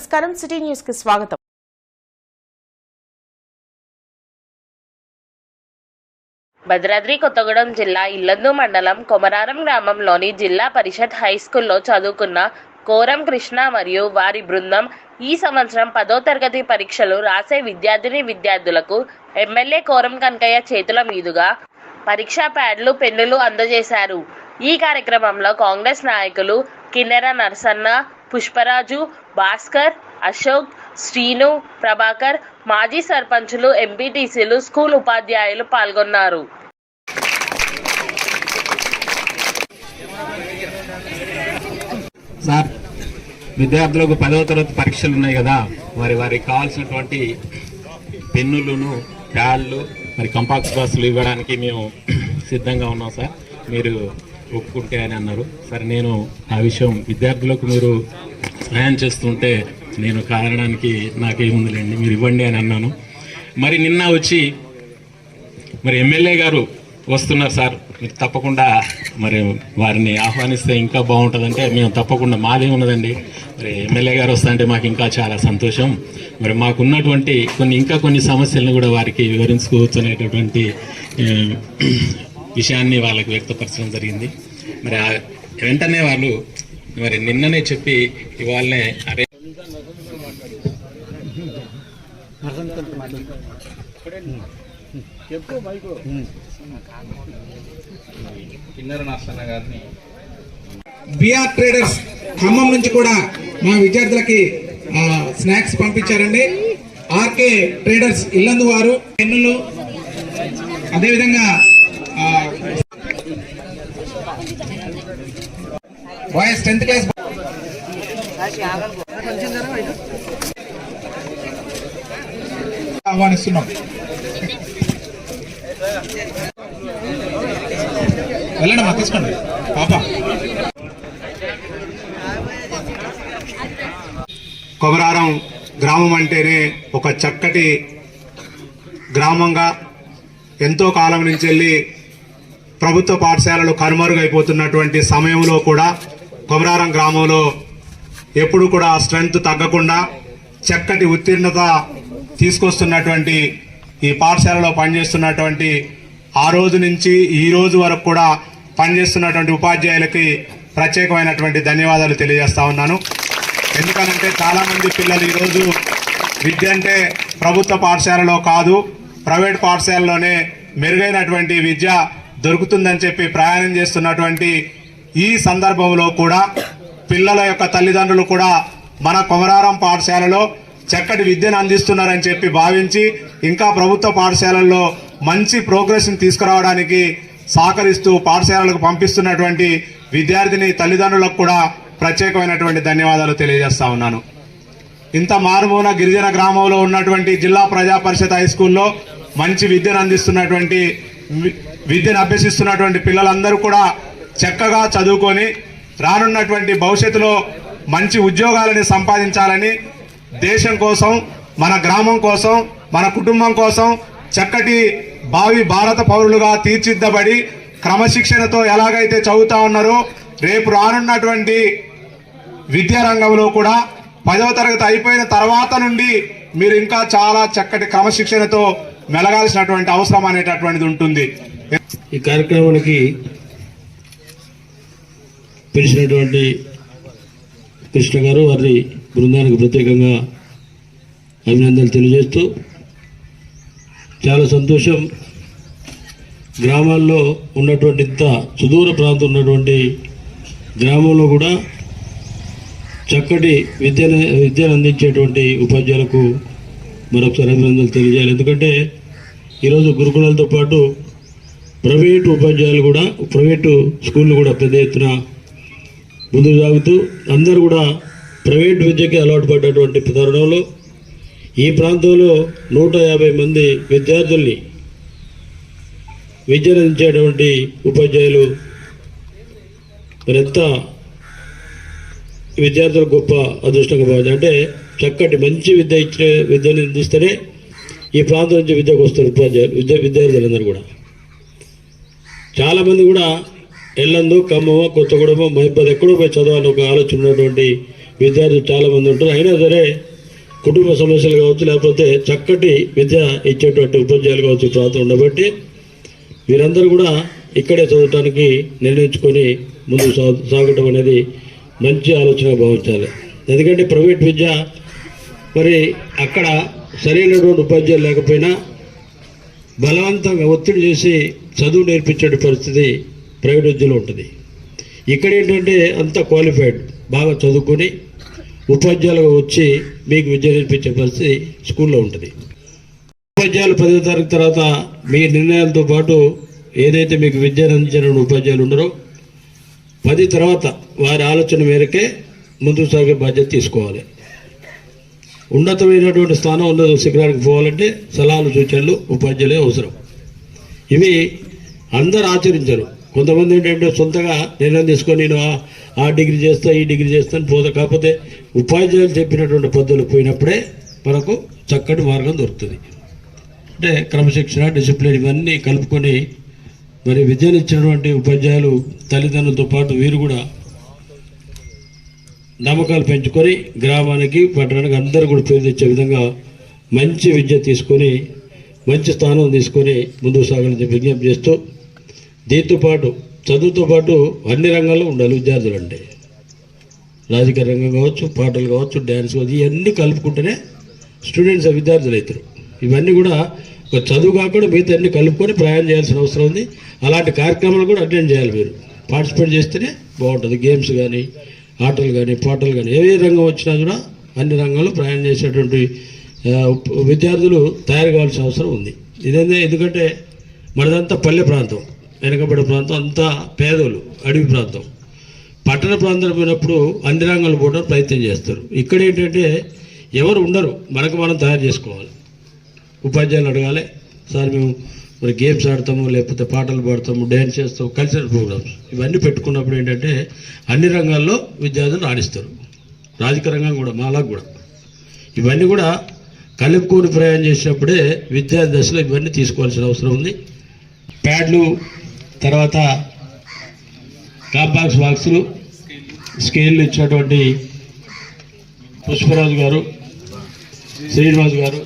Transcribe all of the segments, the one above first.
నమస్కారం. సిటీ న్యూస్కి స్వాగతం. భద్రాద్రి కొత్తగూడెం జిల్లా ఇల్లందు మండలం కొమరారం గ్రామంలోని జిల్లా పరిషత్ హై స్కూల్లో చదువుకున్న కోరం కృష్ణ మరియు వారి బృందం ఈ సంవత్సరం పదో తరగతి పరీక్షలు రాసే విద్యార్థిని విద్యార్థులకు ఎమ్మెల్యే కోరం కనకయ్య చేతుల మీదుగా పరీక్షా ప్యాడ్లు పెన్నులు అందజేశారు. ఈ కార్యక్రమంలో కాంగ్రెస్ నాయకులు కిన్నెర నరసన్న పుష్పరాజు భాస్కర్ అశోక్ శ్రీను ప్రభాకర్ మాజీ సర్పంచులు ఎంపీటీసీలు స్కూల్ ఉపాధ్యాయులు పాల్గొన్నారు. సార్ విద్యార్థులకు పదవ తరగతి పరీక్షలు ఉన్నాయి కదా. మరి వారికి కావాల్సినటువంటి పెన్నులను ప్యాడ్లు మరి కంపాక్స్ బాక్సులు ఇవ్వడానికి మేము సిద్ధంగా ఉన్నాం సార్. మీరు ఒప్పుకుంటే అని అన్నారు. సరే నేను ఆ విషయం విద్యార్థులకు మీరు సహాయం చేస్తుంటే నేను కారణానికి నాకేముందిలేండి మీరు ఇవ్వండి అని అన్నాను. మరి నిన్న వచ్చి మరి ఎమ్మెల్యే గారు వస్తున్నారు సార్ మీరు తప్పకుండా మరి వారిని ఆహ్వానిస్తే ఇంకా బాగుంటుందంటే మేము తప్పకుండా మాదే ఉన్నదండి. మరి ఎమ్మెల్యే గారు వస్తుంటే మాకు ఇంకా చాలా సంతోషం. మరి మాకున్నటువంటి కొన్ని ఇంకా కొన్ని సమస్యలను కూడా వారికి వివరించుకోవచ్చు అనేటటువంటి విషయాన్ని వాళ్ళకి వ్యక్తపరచడం జరిగింది. మరి ఆ వెంటనే వాళ్ళు మరి నిన్ననే చెప్పి ఇవాళనే అరే గారిని బిఆర్ ట్రేడర్స్ ఖమ్మం నుంచి కూడా మా విద్యార్థులకి స్నాక్స్ పంపించారండి. ఆర్కే ట్రేడర్స్ ఇల్లందు వారు పెన్నులు అదేవిధంగా ఆ, బాయ్స్ టెన్త్ క్లాస్ ఆహ్వానిస్తున్నాం. వెళ్ళండి మా తీసుకోండి. పాప. కొమరారం గ్రామం అంటేనే ఒక చక్కటి గ్రామంగా ఎంతో కాలం నుంచి వెళ్ళి ప్రభుత్వ పాఠశాలలు కనుమరుగైపోతున్నటువంటి సమయంలో కూడా కొమరారం గ్రామంలో ఎప్పుడు కూడా స్ట్రెంగ్త్ తగ్గకుండా చక్కటి ఉత్తీర్ణత తీసుకొస్తున్నటువంటి ఈ పాఠశాలలో పనిచేస్తున్నటువంటి ఆ రోజు నుంచి ఈ రోజు వరకు కూడా పనిచేస్తున్నటువంటి ఉపాధ్యాయులకి ప్రత్యేకమైనటువంటి ధన్యవాదాలు తెలియజేస్తా ఉన్నాను. ఎందుకనంటే చాలామంది పిల్లలు ఈరోజు విద్య అంటే ప్రభుత్వ పాఠశాలలో కాదు ప్రైవేట్ పాఠశాలలోనే మెరుగైనటువంటి విద్య దొరుకుతుందని చెప్పి ప్రయాణం చేస్తున్నటువంటి ఈ సందర్భంలో కూడా పిల్లల యొక్క తల్లిదండ్రులు కూడా మన కొమరారం పాఠశాలలో చక్కటి విద్యను అందిస్తున్నారని చెప్పి భావించి ఇంకా ప్రభుత్వ పాఠశాలల్లో మంచి ప్రోగ్రెస్ని తీసుకురావడానికి సహకరిస్తూ పాఠశాలలకు పంపిస్తున్నటువంటి విద్యార్థిని తల్లిదండ్రులకు కూడా ప్రత్యేకమైనటువంటి ధన్యవాదాలు తెలియజేస్తా ఉన్నాను. ఇంత మారుమూల గిరిజన గ్రామంలో ఉన్నటువంటి జిల్లా ప్రజా పరిషత్ హై స్కూల్లో మంచి విద్యను అందిస్తున్నటువంటి వి- విద్యను అభ్యసిస్తున్నటువంటి పిల్లలందరూ కూడా చక్కగా చదువుకొని రానున్నటువంటి భవిష్యత్తులో మంచి ఉద్యోగాలని సంపాదించాలని దేశం కోసం మన గ్రామం కోసం మన కుటుంబం కోసం చక్కటి భావి భారత పౌరులుగా తీర్చిద్దబడి క్రమశిక్షణతో ఎలాగైతే చదువుతా ఉన్నారో రేపు రానున్నటువంటి విద్యారంగంలో కూడా పదవ తరగతి అయిపోయిన తర్వాత నుండి మీరు ఇంకా చాలా చక్కటి క్రమశిక్షణతో మెలగాల్సినటువంటి అవసరం అనేటటువంటిది ఉంటుంది. ఈ కార్యక్రమానికి పిలిచినటువంటి కృష్ణ గారు వారి బృందానికి ప్రత్యేకంగా అభినందనలు తెలియజేస్తూ చాలా సంతోషం. గ్రామాల్లో ఉన్నటువంటి ఇంత సుదూర ప్రాంతం ఉన్నటువంటి గ్రామంలో కూడా చక్కటి విద్యను విద్యను అందించేటువంటి ఉపాధ్యాయులకు మరొకసారి అభినందనలు తెలియజేయాలి. ఎందుకంటే ఈరోజు గురుకులాలతో పాటు ప్రైవేటు ఉపాధ్యాయులు కూడా ప్రైవేటు స్కూళ్ళు కూడా పెద్ద ఎత్తున ముందుకు సాగుతూ అందరూ కూడా ప్రైవేట్ విద్యకి అలవాటు పడ్డటువంటి తరుణంలో ఈ ప్రాంతంలో నూట యాభై మంది విద్యార్థుల్ని విద్యనందించేటువంటి ఉపాధ్యాయులు మరింత విద్యార్థులు గొప్ప అదృష్టంగా భావించారు. అంటే చక్కటి మంచి విద్య ఇచ్చే విద్యను అందిస్తేనే ఈ ప్రాంతం నుంచి విద్యకు వస్తారు ఉపాధ్యాయులు విద్య విద్యార్థులందరూ కూడా. చాలామంది కూడా ఎల్లందు ఖమ్మము కొత్తగూడెము మహిపది ఎక్కడో పోయి చదవాలని ఒక ఆలోచన ఉన్నటువంటి విద్యార్థులు చాలామంది ఉంటారు. అయినా సరే కుటుంబ సమస్యలు కావచ్చు లేకపోతే చక్కటి విద్య ఇచ్చేటువంటి ఉపాధ్యాయులు కావచ్చు ప్రాంతం ఉండబట్టి వీరందరూ కూడా ఇక్కడే చదవటానికి నిర్ణయించుకొని ముందుకు సాగటం అనేది మంచి ఆలోచన భావించాలి. ఎందుకంటే ప్రైవేట్ విద్య మరి అక్కడ సరైనటువంటి ఉపాధ్యాయులు లేకపోయినా బలవంతంగా ఒత్తిడి చేసి చదువు నేర్పించే పరిస్థితి ప్రైవేట్ విద్యలో ఉంటుంది. ఇక్కడ ఏంటంటే అంత క్వాలిఫైడ్ బాగా చదువుకొని ఉపాధ్యాయులుగా వచ్చి మీకు విద్య నేర్పించే పరిస్థితి స్కూల్లో ఉంటుంది. ఉపాధ్యాయులు పదో తరగతి తర్వాత మీ నిర్ణయాలతో పాటు ఏదైతే మీకు విద్యను అందించిన ఉపాధ్యాయులు ఉన్నారో పది తర్వాత వారి ఆలోచన మేరకే ముందుకు సాగే బాధ్యత తీసుకోవాలి. ఉన్నతమైనటువంటి స్థానం ఉన్నత శిఖరానికి పోవాలంటే సలహాలు సూచనలు ఉపాధ్యాయులే అవసరం. ఇవి అందరు ఆచరించరు. కొంతమంది ఏంటంటే సొంతగా నిర్ణయం తీసుకొని నేను ఆ- డిగ్రీ చేస్తా ఈ డిగ్రీ చేస్తాను పోతా. కాకపోతే ఉపాధ్యాయులు చెప్పినటువంటి పద్ధతులు పోయినప్పుడే మనకు చక్కటి మార్గం దొరుకుతుంది. అంటే క్రమశిక్షణ డిసిప్లిన్ ఇవన్నీ కలుపుకొని మరి విద్యనిచ్చినటువంటి ఉపాధ్యాయులు తల్లిదండ్రులతో పాటు వీరు కూడా నమ్మకాలు పెంచుకొని గ్రామానికి పట్టణానికి అందరూ కూడా పేరు తెచ్చే విధంగా మంచి విద్య తీసుకొని మంచి స్థానం తీసుకొని ముందుకు సాగాలని చెప్పి విజ్ఞప్తి చేస్తూ దీంతో పాటు చదువుతో పాటు అన్ని రంగాల్లో ఉండాలి విద్యార్థులు అంటే రాజకీయ రంగం కావచ్చు పాటలు కావచ్చు డ్యాన్స్ కావచ్చు ఇవన్నీ కలుపుకుంటేనే స్టూడెంట్స్ విద్యార్థులు అవుతారు. ఇవన్నీ కూడా ఒక చదువు కాకుండా మిగతా అన్ని కలుపుకొని ప్రయాణం చేయాల్సిన అవసరం ఉంది. అలాంటి కార్యక్రమాలు కూడా అటెండ్ చేయాలి మీరు. పార్టిసిపేట్ చేస్తేనే బాగుంటుంది. గేమ్స్ కానీ ఆటలు కానీ పాటలు కానీ ఏ రంగం వచ్చినా కూడా అన్ని రంగాల్లో ప్రయాణం చేసేటువంటి విద్యార్థులు తయారు కావాల్సిన అవసరం ఉంది. ఇదేంటే ఎందుకంటే మనదంతా పల్లె ప్రాంతం. వెనకబడే ప్రాంతం అంతా పేదలు అడవి ప్రాంతం. పట్టణ ప్రాంతాలు పోయినప్పుడు అన్ని రంగాలు పోవడం ప్రయత్నం చేస్తారు. ఇక్కడ ఏంటంటే ఎవరు ఉండరు. మనకు మనం తయారు చేసుకోవాలి. ఉపాధ్యాయులు అడగాలి. సార్ మేము మరి గేమ్స్ ఆడతాము లేకపోతే పాటలు పాడతాము డ్యాన్స్ చేస్తాము కల్చరల్ ప్రోగ్రామ్స్. ఇవన్నీ పెట్టుకున్నప్పుడు ఏంటంటే అన్ని రంగాల్లో విద్యార్థులు రాణిస్తారు. రాజకీయ రంగం కూడా మాలా కూడా. ఇవన్నీ కూడా కలుపుకొని ప్రయాణం చేసినప్పుడే విద్యార్థి దశలో ఇవన్నీ తీసుకోవాల్సిన అవసరం ఉంది. ప్యాడ్లు తర్వాత కాంపాక్స్ బాక్సులు స్కేళ్ళు ఇచ్చినటువంటి పుష్పరాజు గారు శ్రీనివాస్ గారు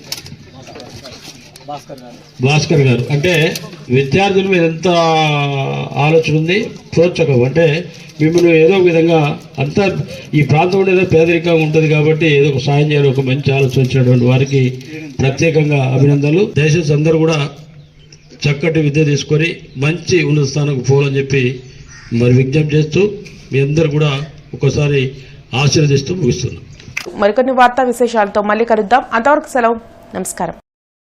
భాస్కర్ గారు. అంటే విద్యార్థుల మీద ఎంత ఆలోచన ఉంది ప్రోత్సాహం. అంటే మిమ్మల్ని ఏదో ఒక విధంగా అంతా ఈ ప్రాంతంలో ఏదో పేదరికంగా ఉంటుంది కాబట్టి ఏదో ఒక సాయం చేయాలి ఒక మంచి ఆలోచన వచ్చినటువంటి వారికి ప్రత్యేకంగా అభినందనలు. దయచేసి అందరూ కూడా చక్కటి విద్య తీసుకొని మంచి ఉన్నత స్థానంకు పోవాలని చెప్పి మరి విజ్ఞప్తి చేస్తూ మీ అందరు కూడా ఒకసారి ఆశీర్వదిస్తూ ముగిస్తున్నాం. మరికొన్ని వార్తా విశేషాలతో మళ్ళీ కలుద్దాం. అంతవరకు సెలవు. నమస్కారం.